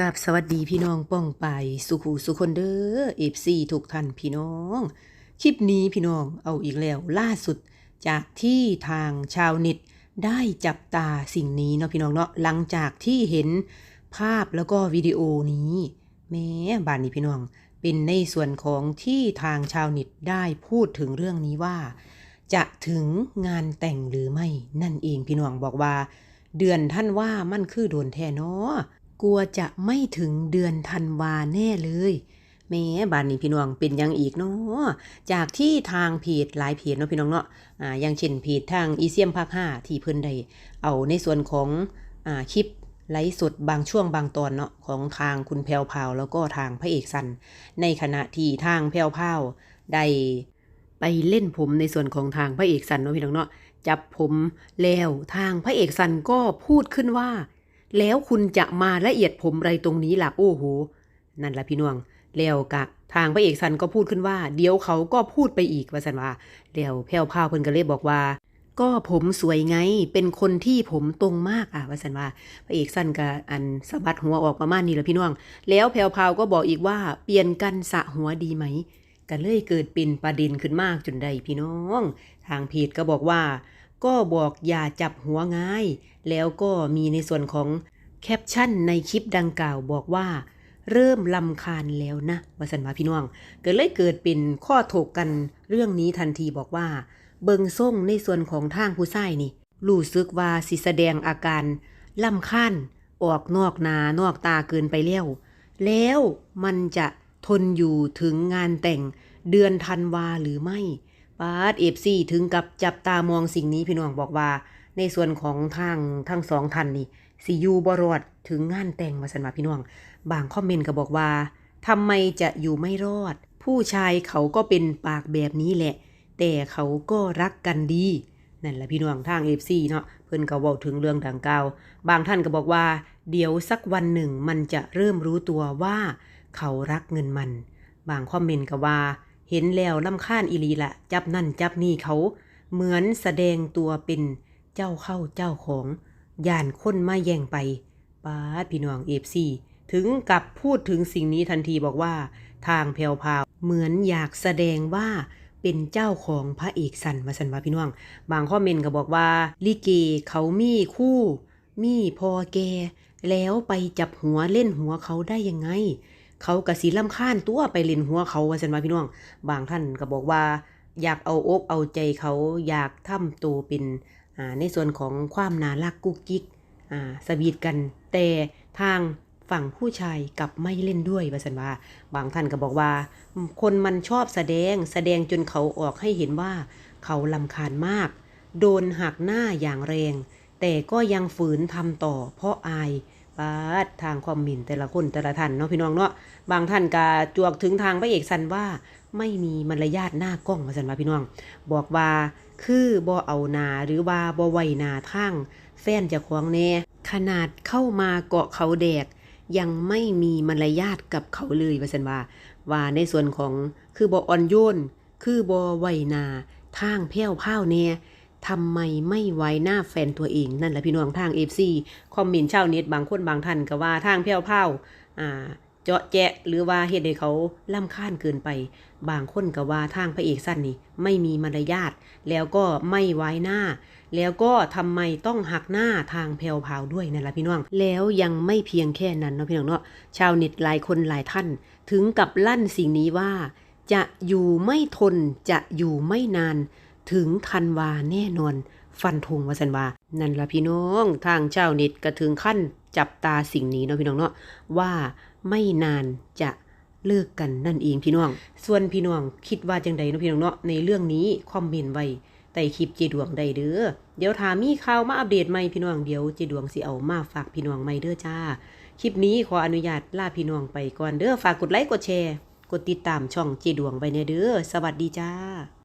กับสวัสดีพี่น้องป้องไปสุขูสุคนเด้อเอฟซีทุกท่านพี่น้อง คลิปนี้พี่น้องเอาอีกแล้วล่าสุด จากที่ทางชาวเน็ตได้จับตาสิ่งนี้เนาะพี่น้องเนาะหลังจากที่เห็นภาพแล้วก็วิดีโอนี้ แม้บานนี้พี่น้อง เป็นในส่วนของที่ทางชาวเน็ตได้พูดถึงเรื่องนี้ว่า จะถึงงานแต่งหรือไม่นั่นเองพี่น้องบอกว่า เดือนท่านว่ามันคือโดนแท้เนาะ กลัวจะไม่ถึงเดือนธันวาแน่เลยแหม้บ้านนี้พี่น้องเป็นยังอีกเนาะจากที่ทางเพจหลายเพจเนาะพี่น้องเนาะอ่าอย่างเช่นเพจทางอีเซียมภาคห้าที่เพิ่นได้เอาในส่วนของอ่าคลิปไลฟ์สดบางช่วงบางตอนเนาะของทางคุณแพรวพาวแล้วก็ทางพระเอกสัน ในขณะที่ทางแพรวพาวได้ไปเล่นผมในส่วนของทางพระเอกสันเนาะพี่น้องเนาะจับผมแล้วทางพระเอกสันก็พูดขึ้นว่า แล้วคุณจะมาละเอียดผมไรตรงนี้ล่ะโอ้โห นั่นแหละพี่น้องแล้วกะทางพระเอกสันก็พูดขึ้นว่า เดี๋ยวเขาก็พูดไปอีกว่าสันว่าแล้วแพ้วพาวเพิ่นก็เลยบอกว่า ก็ผมสวยไงเป็นคนที่ผมตรงมากอะว่าสันว่า พระเอกสันก็อันสะบัดหัวออกประมาณนี้แหละพี่น้อง แล้วแพรวพาวก็บอกอีกว่าเปลี่ยนกันสะหัวดีไหมก็เลยเกิดเป็นประเด็นขึ้นมากจนได้พี่น้อง ทางเพจก็บอกว่า ก็บอกอย่าจับหัวง่าย แล้วก็มีในส่วนของแคปชั่นในคลิปดังกล่าวบอกว่า เริ่มลำคาญแล้วนะวสันวาพี่น้องก็เลยเกิดเป็นข้อถกกันเรื่องนี้ทันทีบอกว่า เบิงส่งในส่วนของทางผู้ชายนี่รู้สึกว่าสิแสดงอาการลำคาญออกนอกนานอกตาเกินไปแล้ว แล้วมันจะทนอยู่ถึงงานแต่งเดือนธันวาหรือไม่ ปาดเอฟซีถึงกับจับตามองสิ่งนี้พี่น้องบอกว่า ในส่วนของทางทั้งสองท่านนี่สิยูบรอดถึงงานแต่งมาสันว่าพี่น้อง บางคอมเมนต์ก็บอกว่าทำไมจะอยู่ไม่รอด ผู้ชายเขาก็เป็นปากแบบนี้แหละ แต่เขาก็รักกันดี นั่นแหละพี่น้องทางเอฟซีเนาะเพิ่อนก็เว้าถึงเรื่องดังกล่าวบางท่านก็บอกว่า เดี๋ยวสักวันหนึ่งมันจะเริ่มรู้ตัวว่า เขารักเงินมัน บางคอมเมนต์ก็ว่า เห็นแล้วลำคาญอีลีละจับนั่นจับนี่เขาเหมือนแสดงตัวเป็นเจ้าเข้าเจ้าของย่านคนมาแย่งไปปาพี่น้องเอฟซีถึงกับพูดถึงสิ่งนี้ทันทีบอกว่า ทางแพวพาวเหมือนอยากแสดงว่าเป็นเจ้าของพระเอกสันมาสันว่าพี่น้อง บางคอเมนก็บอกว่า ลิเกเขามีคู่ มีพอแก แล้วไปจับหัวเล่นหัวเขาได้ยังไง เขากระสีลำคาญตัวไปเล่นหัวเขาว่าสันว่าพี่น้อง บางท่านก็บอกว่า อยากเอาอกเอาใจเขาอยากทำตัวเป็นอ่าในส่วนของความน่ารักกุ๊กกิ๊กอ่าสวีทกัน แต่ทางฝั่งผู้ชายกับไม่เล่นด้วยว่าสันว่า บางท่านก็บอกว่า คนมันชอบแสดงแสดงจนเขาออกให้เห็นว่า เขาลำคาญมาก โดนหักหน้าอย่างแรง แต่ก็ยังฝืนทำต่อเพราะอาย ปาดทางความหมิ่นแต่ละคนแต่ละท่านเนาะพี่น้องเนาะบางท่านก็จวกถึงทางพระเอกสันว่าไม่มีมารยาทหน้ากล้องว่าสันว่าพี่น้อง บอกว่าคือบ่เอานาหรือว่าบ่ไหวนาทางแฟนจะควงแน่ขนาดเข้ามาเกาะเขาแดก ยังไม่มีมารยาทกับเขาเลยว่าสันว่าว่าในส่วนของคือบ่อ่อนโยน คือบ่ไหวนาทางแพ้วพ้าวแน่ ทำไมไม่ไว้หน้าแฟนตัวเอง นั่นแหละพี่น้องทาง FC คอมเมนต์ชาวเน็ตบางคนบางท่านก็ว่าทางแพ้วพ้าวอ่าเจาะแจะ หรือว่าเฮ็ดให้เขาล่ำค้านเกินไป บางคนก็ว่าทางพระเอกสั้นนี่ ไม่มีมารยาทแล้วก็ไม่ไว้หน้า แล้วก็ทำไมต้องหักหน้าทางแพรวพาวด้วยนั่นแหละพี่น้องแล้วยังไม่เพียงแค่นั้นเนาะพี่น้องเนาะชาวเน็ตหลายคนหลายท่าน ถึงกับลั่นสิ่งนี้ว่า จะอยู่ไม่ทนจะอยู่ไม่นาน ถึงธันวาแน่นอน ฟันธงว่าสันว่านั่นละพี่น้องทางเจ้าเน็ตก็ถึงขั้นจับตาสิ่งนี้เนาะพี่น้องเนาะว่าไม่นานจะเลิกกันนั่นเองพี่น้อง ส่วนพี่น้องคิดว่าจังใดเนาะพี่น้องเนาะในเรื่องนี้คอมเมนต์ไว้ใต้คลิปเจดวงได้เด้อ เดี๋ยวถามีข่าวมาอัปเดตใหม่พี่น้องเดี๋ยวเจดวงสิเอามาฝากพี่น้องใหม่เด้อจ้า คลิปนี้ขออนุญาตลาพี่น้องไปก่อนเด้อฝากกดไลค์กดแชร์ กดติดตามช่องเจดวงไว้ในเด้อ สวัสดีจ้า